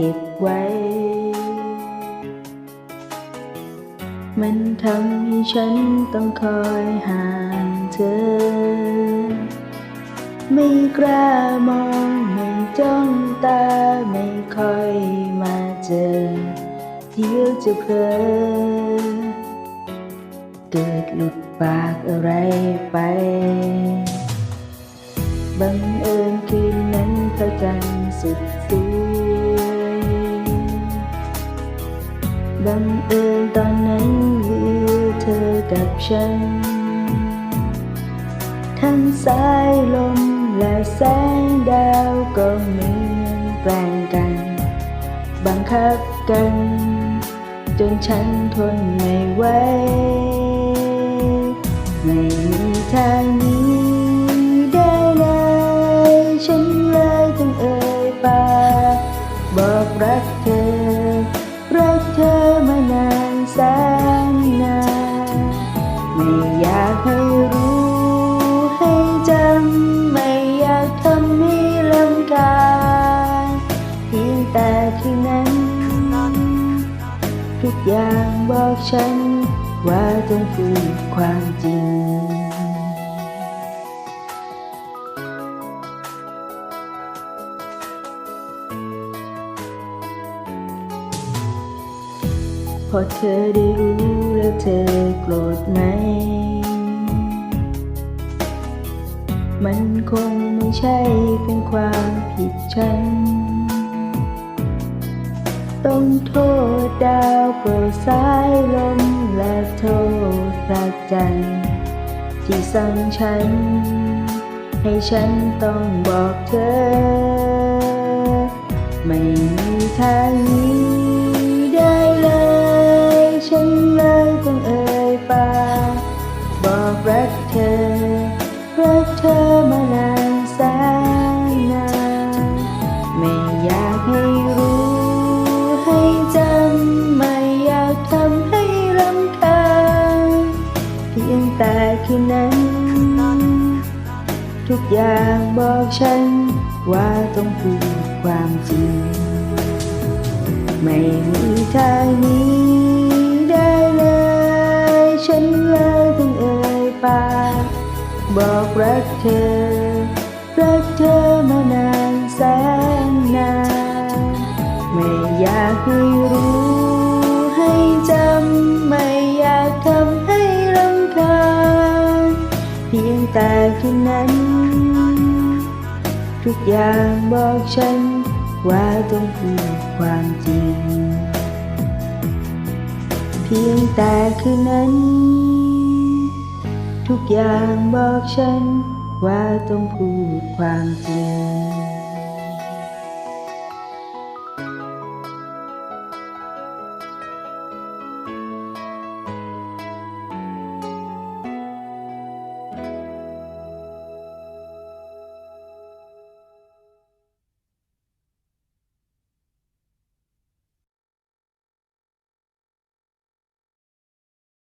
ก็บไว้ มันทำให้ฉันต้องคอยห่างเธอ ไม่กล้ามองไม่จ้องตาไม่ค่อยมาเจอ เดี๋ยวจะเพลอเกิดหลุดปากอะไรไปบังเอิญคืนนั้นพระจันทร์สุด บังเอิญตอนนั้นเหลือเธอกับฉัน ทั้งสายลมและแสงดาวก็เหมือนแปลงกัน บังคับกัน จนฉันทนไม่ไหวไม่มีทางนี้ได้เลยฉันเลยต้องเอ่ยปากบอกรักเธอ แสนนานไม่อยากให้รู้ให้จำไม่อยากทำให้ลำคาญเพียงแต่ที่นั้น ทุกอย่างบอกฉันว่าต้องคือความจริง พอเธอได้รู้แล้วเธอโกรธไหม มันคงไม่ใช่เป็นความผิดฉัน ต้องโทษดาวโปรดสายลมและโทษพระจันทร์ที่สั่งฉัน ให้ฉันต้องบอกเธอ ไม่มีทางนี้ เธอมานานแสนนานไม่อยากให้รู้ให้จำไม่อยากทำให้รำคาญเพียงแต่คืนนั้น ทุกอย่างบอกฉัน ว่าต้องพูดความจริง ไม่มีทางนี้ เธอ รักเธอมานานแสนนาน ไม่อยากให้รู้ให้จำ ไม่อยากทำให้รำคาญเพียงแต่คืนนั้น ทุกอย่างบอกฉัน ว่าต้องพูดความจริง เพียงแต่คืนนั้น ทุกอย่างบอกฉัน ว่าต้องพูดความจริง